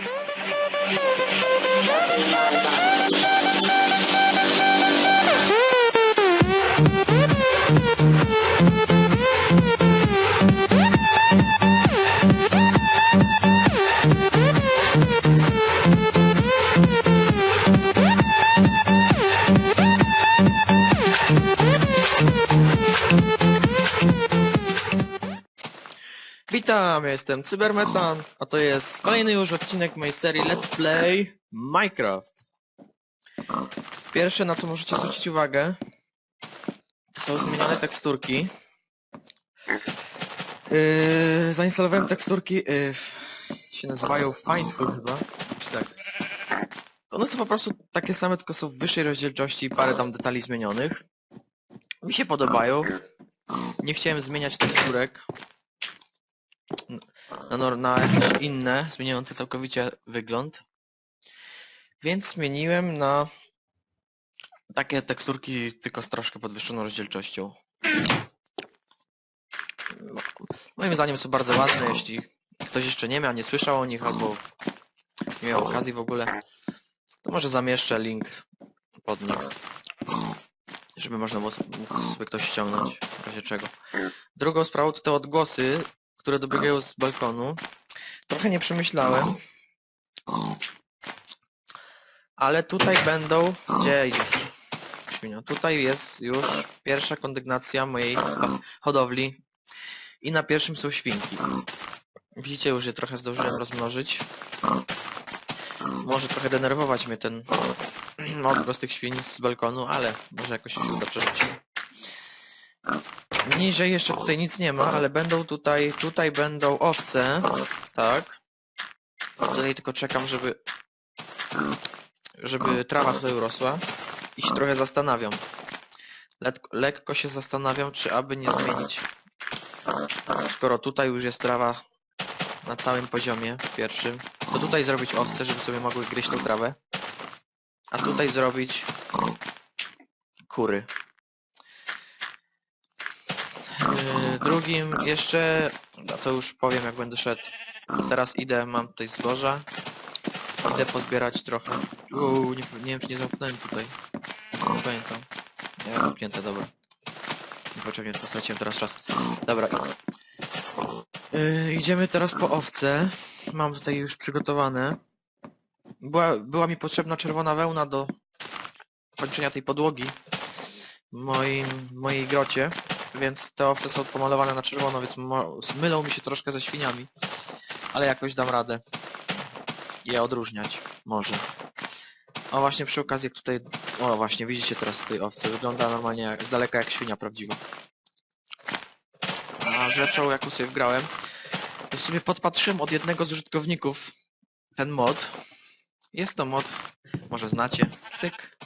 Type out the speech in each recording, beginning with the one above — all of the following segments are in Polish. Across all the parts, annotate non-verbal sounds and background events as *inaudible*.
Thank you. Witam, ja jestem Cybermetan, a to jest kolejny już odcinek mojej serii Let's Play Minecraft. Pierwsze na co możecie zwrócić uwagę to są zmienione teksturki. Yy, zainstalowałem teksturki, yy, się nazywają Findful chyba, czy tak. One są po prostu takie same, tylko są w wyższej rozdzielczości i parę tam detali zmienionych. Mi się podobają. Nie chciałem zmieniać teksturek na, na jakieś inne, zmieniające całkowicie wygląd. Więc zmieniłem na takie teksturki tylko z troszkę podwyższoną rozdzielczością. Moim zdaniem są bardzo ładne, jeśli ktoś jeszcze nie miał, nie słyszał o nich albo nie miał okazji w ogóle, to może zamieszczę link pod nich, żeby można było sobie ktoś ściągnąć, w razie czego. Drugą sprawą to te odgłosy, które dobiegają z balkonu. Trochę nie przemyślałem. Ale tutaj będą... Gdzie idziesz? Świnio. Tutaj jest już pierwsza kondygnacja mojej ho- hodowli. I na pierwszym są świnki. Widzicie, już je trochę zdążyłem rozmnożyć. Może trochę denerwować mnie ten *clears throat* odgłos tych świń z balkonu, ale może jakoś się uda przeżyć. Niżej jeszcze tutaj nic nie ma, ale będą tutaj, tutaj będą owce, tak. Tutaj tylko czekam, żeby, żeby trawa tutaj urosła i się trochę zastanawiam. Letko, lekko się zastanawiam, czy aby nie zmienić, skoro tutaj już jest trawa na całym poziomie pierwszym, to tutaj zrobić owce, żeby sobie mogły gryźć tą trawę, a tutaj zrobić kury. Yy, drugim jeszcze, a to już powiem jak będę szedł. Teraz idę, mam tutaj zboża. Idę pozbierać trochę. Uuu, nie, nie wiem czy nie zamknąłem tutaj. Nie pamiętam. Nie, zamknięte, dobra. Niepotrzebnie tylko straciłem teraz czas. Dobra. Yy, idziemy teraz po owce. Mam tutaj już przygotowane. Była, była mi potrzebna czerwona wełna do kończenia tej podłogi w moim, mojej grocie więc te owce są pomalowane na czerwono, więc mylą mi się troszkę ze świniami. Ale jakoś dam radę je odróżniać. Może. O właśnie przy okazji jak tutaj... O właśnie, widzicie teraz tutaj owce. Wygląda normalnie jak, z daleka jak świnia prawdziwa. A rzeczą jaką sobie wgrałem, to sobie podpatrzyłem od jednego z użytkowników ten mod. Jest to mod, może znacie. Tyk.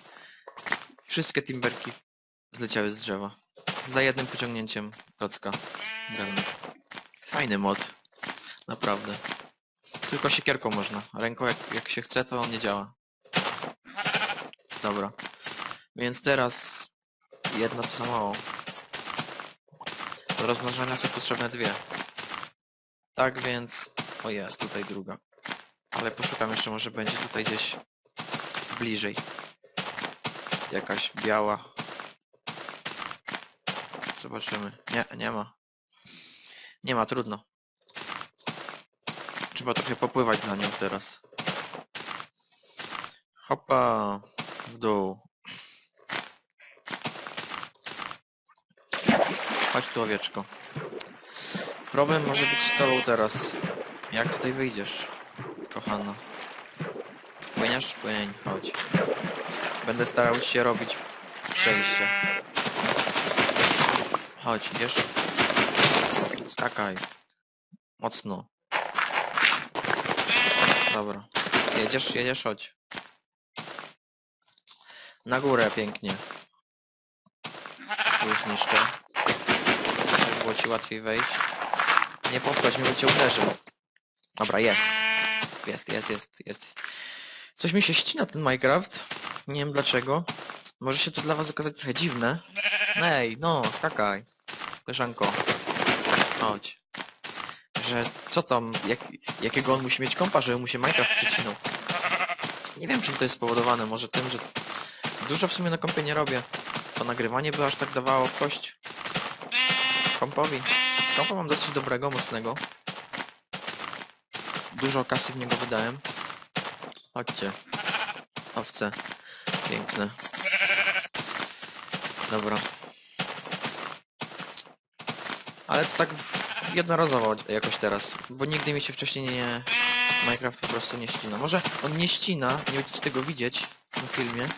Wszystkie timberki zleciały z drzewa. Za jednym pociągnięciem klocka. Fajny mod. Naprawdę. Tylko siekierką można. Ręką jak, jak się chce, to on nie działa. Dobra. Więc teraz jedna to za mało. Do rozmnożenia są potrzebne dwie. Tak więc... O jest, tutaj druga. Ale poszukam jeszcze, może będzie tutaj gdzieś bliżej. Jakaś biała. Zobaczymy. Nie, nie ma. Nie ma, trudno. Trzeba trochę popływać za nią teraz. Hopa. W dół. Chodź tu owieczko. Problem może być z tobą teraz. Jak tutaj wyjdziesz, kochana? Płyniesz? Płyń, chodź. Będę starał się robić przejście. Chodź, idziesz? Skakaj. Mocno. Dobra. Jedziesz, jedziesz, chodź. Na górę pięknie. Tu już niszczę. Żeby było ci łatwiej wejść. Nie popchać mnie, bo cię uderzył. Dobra, jest. Jest, jest, jest, jest. Coś mi się ścina ten Minecraft. Nie wiem dlaczego. Może się to dla was okazać trochę dziwne. Ej, no, skakaj. Koleżanko. Chodź. że co tam, jak, jakiego on musi mieć kompa, żeby mu się Minecraft przycinał. Nie wiem czym to jest spowodowane, może tym, że dużo w sumie na kompie nie robię. To nagrywanie by aż tak dawało kość kompowi. Kompa mam dosyć dobrego, mocnego. Dużo kasy w niego wydałem. Chodźcie. Owce. Piękne. Dobra. Ale to tak jednorazowo jakoś teraz, bo nigdy mi się wcześniej nie... Minecraft po prostu nie ścina. Może on nie ścina, nie będziecie tego widzieć na filmie,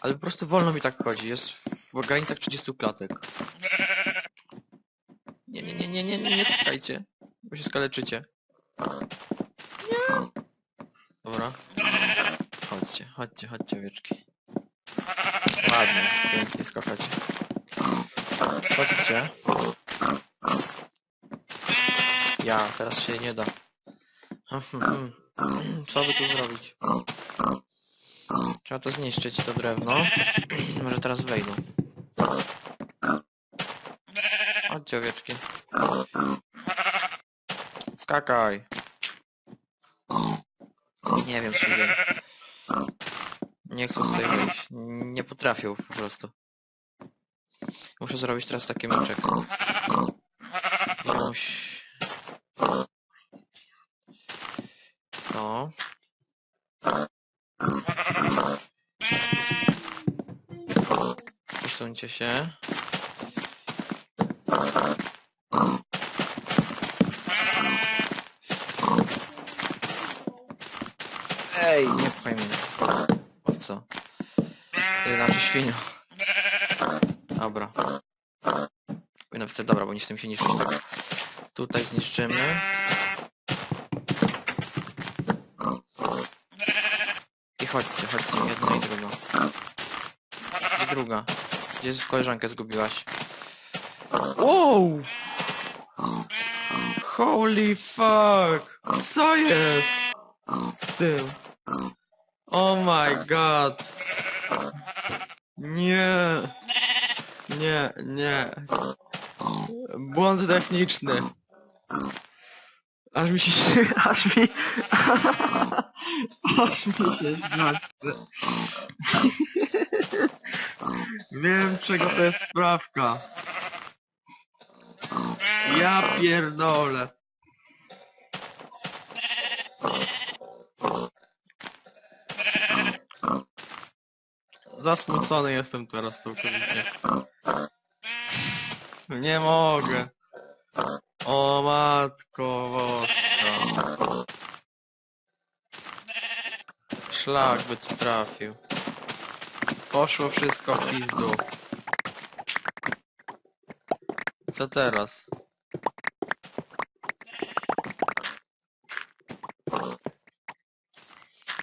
ale po prostu wolno mi tak chodzi. Jest w granicach 30 klatek. Nie, nie, nie, nie, nie, nie, nie skakajcie, bo się skaleczycie. Dobra. Chodźcie, chodźcie, chodźcie, wieczki. Ładnie, pięknie skakacie. Chodźcie. Ja, teraz się nie da. *clears throat* Co by tu zrobić? Trzeba to zniszczyć, to drewno. *clears throat* Może teraz wejdą. Chodźcie, owieczki. Skakaj. Nie wiem, czy wiem. Nie chcą tutaj wejść. Nie potrafią po prostu. Muszę zrobić teraz taki meczek. Wziąć... To. Przesuńcie się. Ej, nie pchaj mnie. Po co? Znaczy świnio. Dobra. Powinno wstać, dobra, bo nie chcę mi się niszczyć tego. Tutaj zniszczymy. I chodźcie, chodźcie, jedno i drugo. Gdzie druga? Gdzie koleżankę zgubiłaś? Wow! Holy fuck! Co jest? Z tym? Oh my god! Nie! Nie, nie. Błąd techniczny. Aż mi się... *laughs* Aż mi... *laughs* Aż mi się zachce. *laughs* Wiem czego to jest sprawka. Ja pierdolę. Zasmucony jestem teraz całkowicie. Nie mogę. O matko boska. Szlak by tu trafił. Poszło wszystko w pizdu. Co teraz?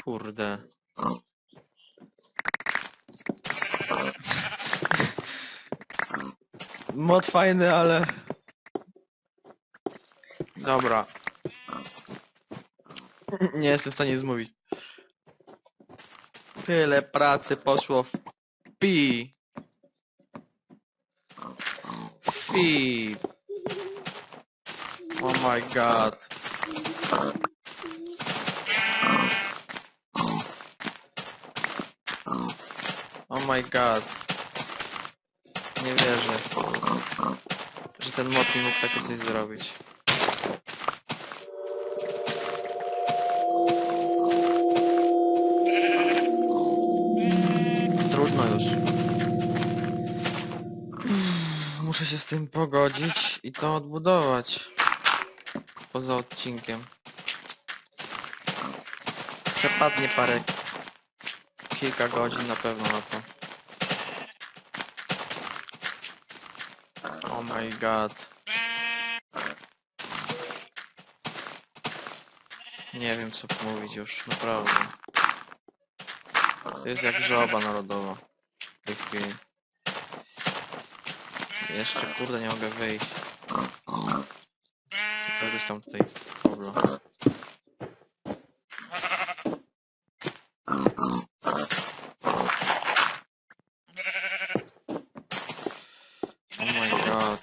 Kurde. Mod fajny, ale... Dobra. Nie jestem w stanie zmówić. Tyle pracy poszło w pi. Fi. Oh my god. Oh my god. Nie wierzę, że ten mod mi mógł takie coś zrobić. Się z tym pogodzić i to odbudować. Poza odcinkiem. Przepadnie parę... Kilka godzin na pewno na to. Oh my god. Nie wiem co mówić już, naprawdę. To jest jak żoba narodowa. W tej chwili. Jeszcze kurde nie mogę wyjść. Korzystam tutaj pobla. Oh no,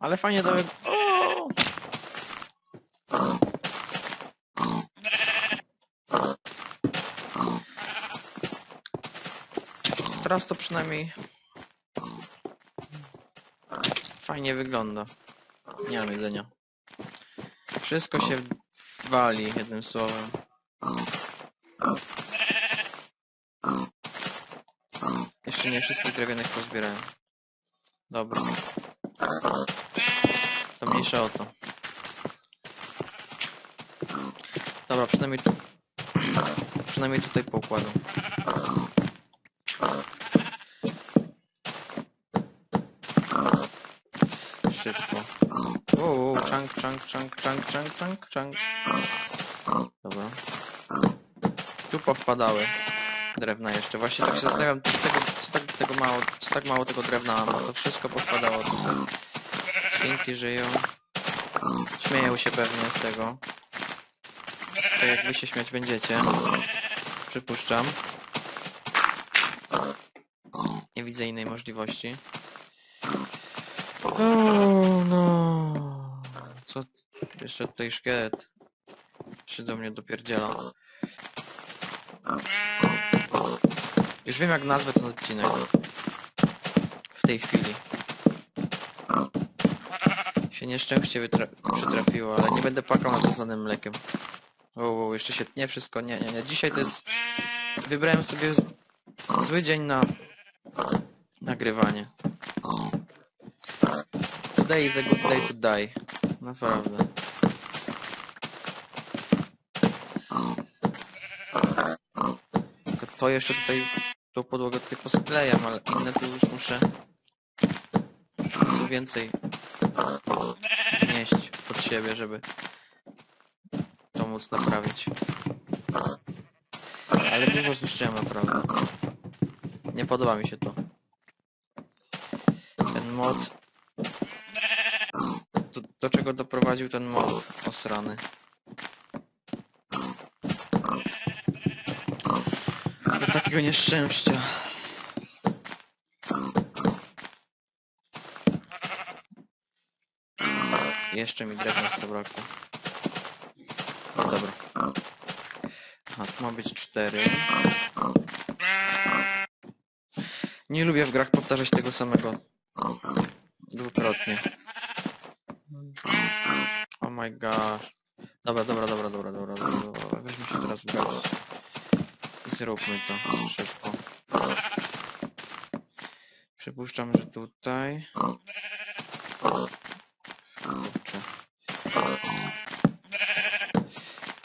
Ale fajnie do, Teraz to przynajmniej fajnie wygląda. Nie mam jedzenia. Wszystko się wali, jednym słowem. Jeszcze nie wszystkich drewnianych pozbierałem. Dobra. To mniejsza o to. Dobra, przynajmniej tu... Przynajmniej tutaj poukładam. Uuu, czank, czank, czank, czank, czank, czank, czank. Dobra. Tu powpadały drewna jeszcze. Właśnie tak się zastanawiam, co, tego, co, tak, tego mało, co tak mało tego drewna mam. To wszystko powpadało tutaj. Świnki żyją. Śmieją się pewnie z tego. Tak jak wy się śmiać będziecie. Przypuszczam. Nie widzę innej możliwości. No. Co? Jeszcze tutaj szkielet się do mnie dopierdziela. Już wiem jak nazwę ten odcinek. W tej chwili. Się nieszczęście przytrafiło, ale nie będę płakał nad rozlanym mlekiem. O, o, jeszcze się tnie wszystko, nie, nie, nie. Dzisiaj to jest... Wybrałem sobie zły dzień na nagrywanie. Today is a good day to die. Naprawdę. Tylko to jeszcze tutaj, tą podłogę tutaj posklejam, ale inne tu już muszę co więcej nieść pod siebie, żeby to móc naprawić. Ale dużo zniszczyłem naprawdę. Nie podoba mi się to. Ten mod... Do, czego doprowadził ten mod osrany? Do takiego nieszczęścia. Jeszcze mi drewna zabrakło. No dobra. Aha, tu ma być cztery. Nie lubię w grach powtarzać tego samego dwukrotnie. My gosh. Dobra, dobra, dobra, dobra, dobra, dobra. Weźmy się teraz garść. I zróbmy to szybko. Przypuszczam, że tutaj... Kurczę.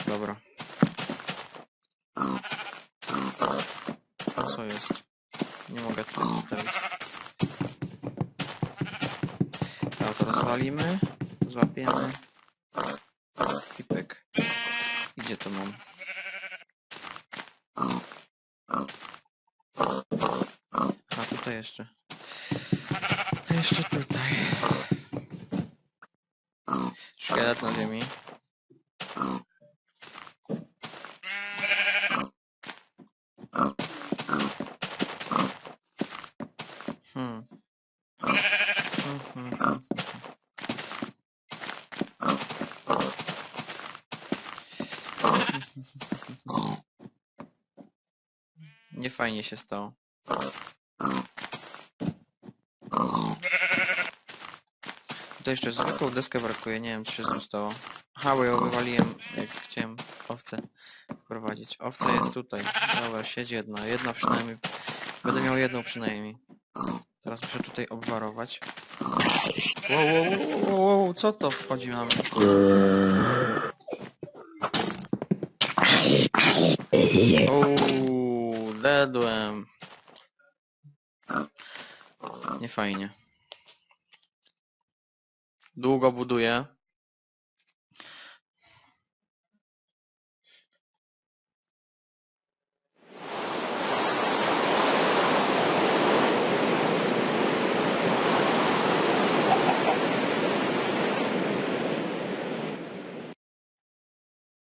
Dobra. Co jest? Nie mogę tutaj postawić. Dobra, to rozwalimy. Złapiemy. I pyk. Gdzie to mam? A tutaj jeszcze. To jeszcze tutaj. Szkielet na ziemi. Hmm. Hmm. *laughs* Nie fajnie się stało. Tutaj jeszcze zwykłą deskę brakuje, nie wiem co się z nią stało. Aha, bo ją wywaliłem, jak chciałem owce wprowadzić. Owca jest tutaj. Dobra, siedzi jedna. Jedna przynajmniej. Będę miał jedną przynajmniej. Teraz muszę tutaj obwarować. Wow, wow, wow, wow, wow, co to wchodzi na mnie? Dedłem. Nie fajnie. Długo buduję.